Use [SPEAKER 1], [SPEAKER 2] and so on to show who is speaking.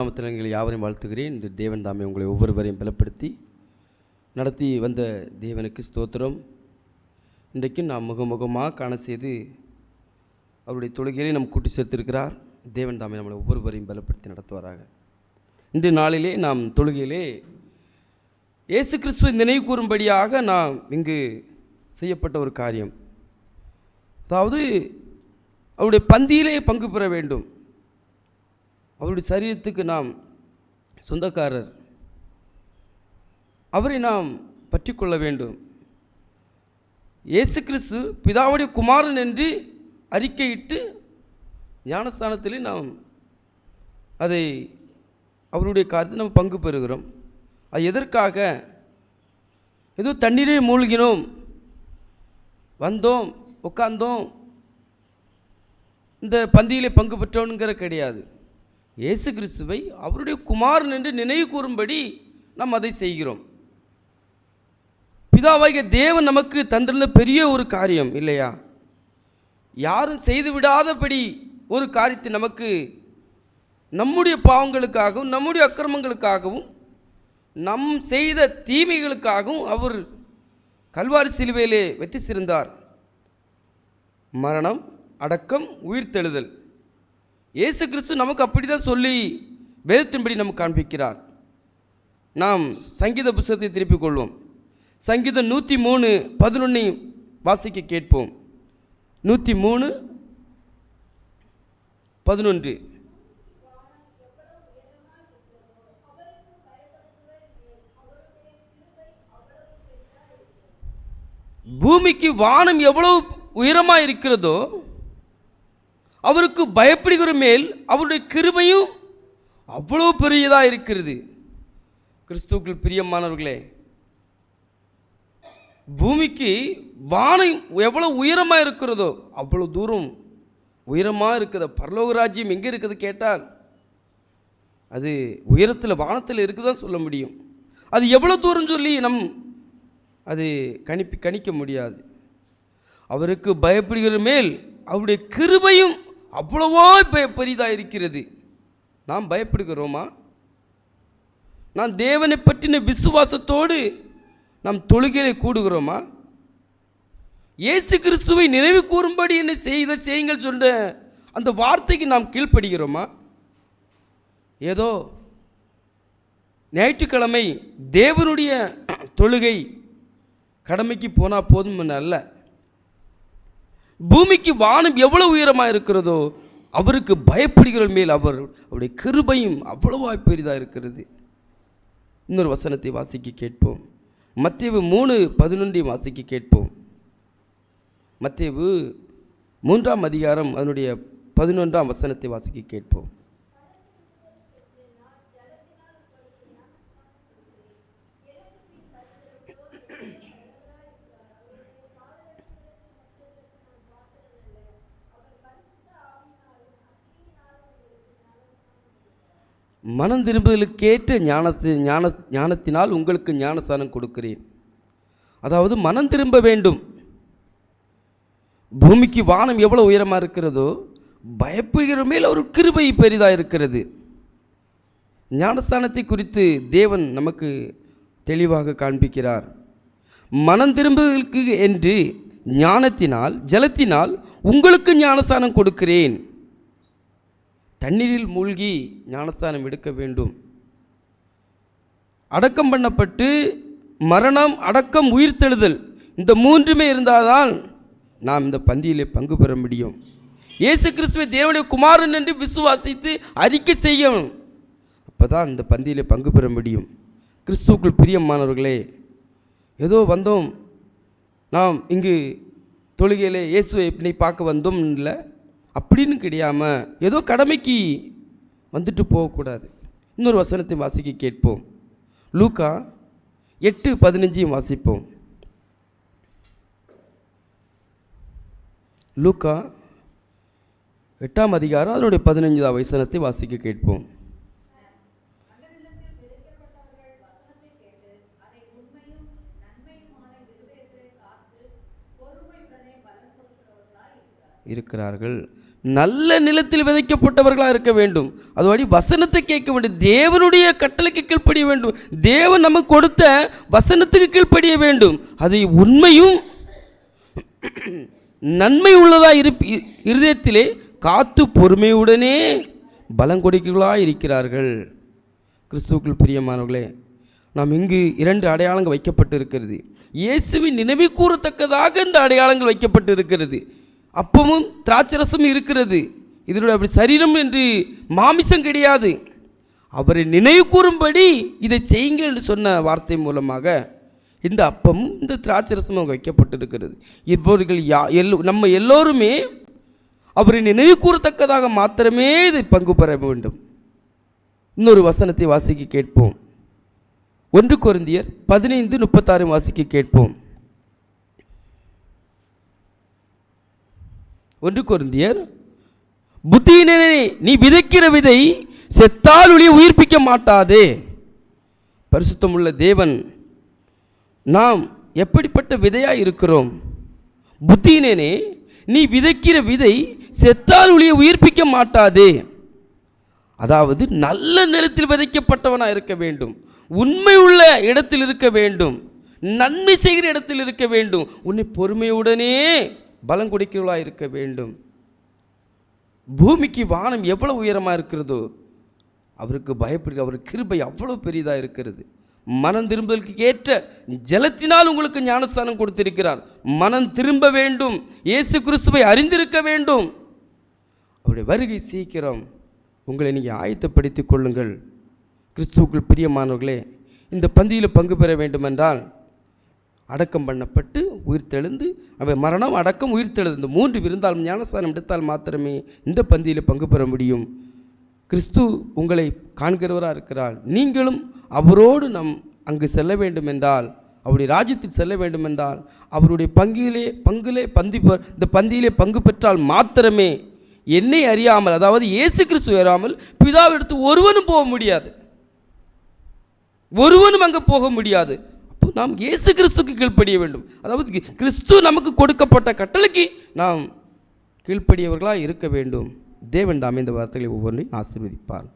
[SPEAKER 1] நாமத்தினங்களை யாவரையும் வாழ்த்துகிறேன். இந்த தேவன் தாமே உங்களை ஒவ்வொருவரையும் பலப்படுத்தி நடத்தி வந்த தேவனுக்கு ஸ்தோத்திரம். இன்றைக்கும் நாம் முகமுகமாக காண செய்து அவருடைய தொழுகையிலே நம் கூட்டி சேர்த்திருக்கிறார். தேவன் தாமே நம்மளை ஒவ்வொருவரையும் பலப்படுத்தி நடத்துவாராக. இந்த நாளிலே நாம் தொழுகையிலே இயேசு கிறிஸ்துவை நினைவு கூறும்படியாக நாம் இங்கு செய்யப்பட்ட ஒரு காரியம். அதாவது அவருடைய பந்தியிலே பங்கு பெற வேண்டும். அவருடைய சரீரத்துக்கு நாம் சொந்தக்காரர். அவரை நாம் பற்றி கொள்ள வேண்டும். இயேசு கிறிஸ்து பிதாவுடைய குமாரன் என்று அறிக்கையிட்டு ஞானஸ்தானத்திலே நாம் அதை அவருடைய காரியத்தில் நம்ம பங்கு பெறுகிறோம். அது எதற்காக? ஏதோ தண்ணீரே மூழ்கினோம். வந்தோம் உட்கார்ந்தோம். இந்த பந்தியிலே பங்கு பெற்றோனுங்கிற கிடையாது. இயேசு கிறிஸ்துவை அவருடைய குமாரன் என்று நினைவு கூறும்படி நாம் அதை செய்கிறோம். பிதாவாகிய தேவன் நமக்கு தந்திருந்த பெரிய ஒரு காரியம் இல்லையா? யாரும் செய்து விடாதபடி ஒரு காரியத்தை நமக்கு நம்முடைய பாவங்களுக்காகவும் நம்முடைய அக்கிரமங்களுக்காகவும் நம் செய்த தீமைகளுக்காகவும் அவர் கல்வாரி சிலுவையிலே வெற்றி சிறந்தார். மரணம் அடக்கம் உயிர்த்தெழுதல். இயேசு கிறிஸ்து நமக்கு அப்படி தான் சொல்லி வேதத்தின்படி நமக்கு காண்பிக்கிறார். நாம் சங்கீத புஸ்தகத்தை திருப்பிக் கொள்வோம். சங்கீதம் நூற்றி மூணு பதினொன்னை வாசிக்க கேட்போம். நூற்றி மூணு பதினொன்று. பூமிக்கு வானம் எவ்வளவு உயரமாக இருக்கிறதோ அவருக்கு பயப்படுகிற மேல் அவருடைய கிருபையும் அவ்வளோ பெரியதாக இருக்கிறது. கிறிஸ்துவுக்குள் பிரியமானவர்களே பூமிக்கு வானம் எவ்வளோ உயரமாக இருக்கிறதோ அவ்வளோ தூரம் உயரமாக இருக்குது. பரலோக ராஜ்யம் எங்கே இருக்குது கேட்டால் அது உயரத்தில் வானத்தில் இருக்குதான் சொல்ல முடியும். அது எவ்வளோ தூரம் சொல்லி நம் அது கணிப்பி கணிக்க முடியாது. அவருக்கு பயப்படுகிற மேல் அவருடைய கிருபையும் அவ்வளவோ இப்போ பெரிதாக இருக்கிறது நாம் பயப்படுகிறோமா? நான் தேவனை பற்றின விசுவாசத்தோடு நாம் தொழுகையை கூடுகிறோமா? இயேசு கிறிஸ்துவை நினைவு கூறும்படி என்ன செய்த செய்யுங்கள் சொல்கிற அந்த வார்த்தைக்கு நாம் கீழ்ப்படுகிறோமா? ஏதோ ஞாயிற்றுக்கிழமை தேவனுடைய தொழுகை கடமைக்கு போனால் போதும் அல்ல. பூமிக்கு வானம் எவ்வளவு உயரமாக இருக்கிறதோ அவருக்கு பயப்படுகிற மேல் அவர் அவருடைய கிருபையும் அவ்வளவா பெரிதாக இருக்கிறது. இன்னொரு வசனத்தை வாசிக்க கேட்போம். மத்தியவு மூணு பதினொன்றையும் வாசிக்க கேட்போம். மத்தியவு மூன்றாம் அதிகாரம் அதனுடைய பதினொன்றாம் வசனத்தை வாசிக்க கேட்போம். மனம் திரும்புதலுக்கேற்ற ஞான ஞான ஞானத்தினால் உங்களுக்கு ஞானஸ்தானம் கொடுக்கிறேன். அதாவது மனம் திரும்ப வேண்டும். பூமிக்கு வானம் எவ்வளோ உயரமாக இருக்கிறதோ பயப்படுகிற மேல் ஒரு கிருபை பெரிதாக இருக்கிறது. ஞானஸ்தானத்தை குறித்து தேவன் நமக்கு தெளிவாக காண்பிக்கிறார். மனம் திரும்புதலுக்கு என்று ஞானத்தினால் ஜலத்தினால் உங்களுக்கு ஞானஸ்தானம் கொடுக்கிறேன். தண்ணீரில் மூழ்கி ஞானஸ்தானம் எடுக்க வேண்டும். அடக்கம் பண்ணப்பட்டு மரணம் அடக்கம் உயிர்த்தெழுதல் இந்த மூன்றுமே இருந்தால்தான் நாம் இந்த பந்தியிலே பங்கு பெற முடியும். இயேசு கிறிஸ்துவை தேவனுடைய குமாரன் என்று விசுவாசித்து அறிக்கை செய்யணும். அப்போ தான் இந்த பந்தியிலே பங்கு பெற முடியும். கிறிஸ்துவுக்குள் பிரியமானவர்களே ஏதோ வந்தோம். நாம் இங்கு தொழுகையிலே இயேசுவை இப்படி பார்க்க வந்தோம் இல்லை? அப்படின்னு கிடையாமல் ஏதோ கடமைக்கு வந்துட்டு போகக்கூடாது. இன்னொரு வசனத்தை வாசிக்க கேட்போம். லூக்கா எட்டு பதினஞ்சையும் வாசிப்போம். லூக்கா எட்டாம் அதிகாரம் அதனுடைய பதினஞ்சாம் வசனத்தை வாசிக்க கேட்போம். இருக்கிறார்கள். நல்ல நிலத்தில் விதைக்கப்பட்டவர்களாக இருக்க வேண்டும். அதுபடி வசனத்தை கேட்க வேண்டும். தேவனுடைய கட்டளைக்கு கீழ்ப்படிய வேண்டும். தேவன் நமக்கு கொடுத்த வசனத்துக்கு கீழ்ப்படிய வேண்டும். அது உண்மையும் நன்மை உள்ளதாக இருப் இ- இருதயத்திலே காத்து பொறுமையுடனே பலம் இருக்கிறார்கள். கிறிஸ்துவுக்குள் பிரியமானவர்களே நாம் இங்கு இரண்டு அடையாளங்கள் வைக்கப்பட்டு இருக்கிறது இயேசுவின் நினைவு கூறத்தக்கதாக இந்த அடையாளங்கள் வைக்கப்பட்டு இருக்கிறது அப்பமும் திராட்சரசம் இருக்கிறது. இதனுடைய அப்படி சரீரம் என்று மாமிசம் கிடையாது. அவரை நினைவு கூறும்படி இதை செய்யுங்கள் என்று சொன்ன வார்த்தை மூலமாக இந்த அப்பமும் இந்த திராட்சரசமும் அங்கே வைக்கப்பட்டிருக்கிறது. இவர்கள் யா எல்லோ நம்ம எல்லோருமே அவரை நினைவு கூறத்தக்கதாக மாத்திரமே இதை பங்கு பெற வேண்டும். இன்னொரு வசனத்தை வாசிக்க கேட்போம். ஒன்று கொரிந்தியர் பதினைந்து முப்பத்தாறு வாசிக்க கேட்போம். ஒன்று கொரிந்தியர் புத்தியினே நீ விதைக்கிற விதை செத்தால் ஒளிய உயிர்ப்பிக்க மாட்டாதே. பரிசுத்தமுள்ள தேவன் நாம் எப்படிப்பட்ட விதையாக இருக்கிறோம்? புத்தியினே நீ விதைக்கிற விதை செத்தால் ஒளியை உயிர்ப்பிக்க மாட்டாதே. அதாவது நல்ல நிலத்தில் விதைக்கப்பட்டவனாக இருக்க வேண்டும். உண்மை உள்ள இடத்தில் இருக்க வேண்டும். நன்மை செய்கிற இடத்தில் இருக்க வேண்டும். உன்னை பொறுமையுடனே பலங்குடிக்கிறவளாக இருக்க வேண்டும். பூமிக்கு வானம் எவ்வளவு உயரமாக இருக்கிறதோ அவருக்கு பயப்படுகிற அவர் கிருபை அவ்வளோ பெரியதாக இருக்கிறது. மனம் திரும்புதலுக்கு ஏற்ற ஜலத்தினால் உங்களுக்கு ஞானஸ்தானம் கொடுத்திருக்கிறார். மனம் திரும்ப வேண்டும். இயேசு கிறிஸ்துவை அறிந்திருக்க வேண்டும். அவருடைய வருகை சீக்கிரம் உங்களை நீங்கள் ஆயத்தப்படுத்திக் கொள்ளுங்கள். கிறிஸ்துவுக்குள் பிரியமானவர்களே இந்த பந்தியில் பங்கு பெற வேண்டுமென்றால் அடக்கம் பண்ணப்பட்டு உயிர்த்தெழுந்து அவை மரணம் அடக்கம் உயிர்த்தெழுந்து இந்த மூன்று விருந்தால் ஞானஸ்தானம் எடுத்தால் மாத்திரமே இந்த பந்தியில் பங்கு பெற முடியும். கிறிஸ்து உங்களை காண்கிறவராக இருக்கிறார். நீங்களும் அவரோடு நம் அங்கு செல்ல வேண்டும் என்றால் அவருடைய ராஜ்யத்தில் செல்ல வேண்டுமென்றால் அவருடைய பங்கிலே பங்கிலே பந்தி பெ- இந்த பந்தியிலே பங்கு பெற்றால் மாத்திரமே என்னை அறியாமல் அதாவது இயேசு கிறிஸ்து அறியாமல் பிதாவிடத்து ஒருவனும் போக முடியாது. ஒருவனும் அங்கே போக முடியாது. நாம் இயேசு கிறிஸ்துக்கு கீழ்ப்படிய வேண்டும். அதாவது கிறிஸ்து நமக்கு கொடுக்கப்பட்ட கட்டளைக்கு நாம் கீழ்ப்படியவர்களாக இருக்க வேண்டும். தேவன் தாமே இந்த வார்த்தைகளை ஒவ்வொன்றையும் ஆசீர்வதிப்பார்.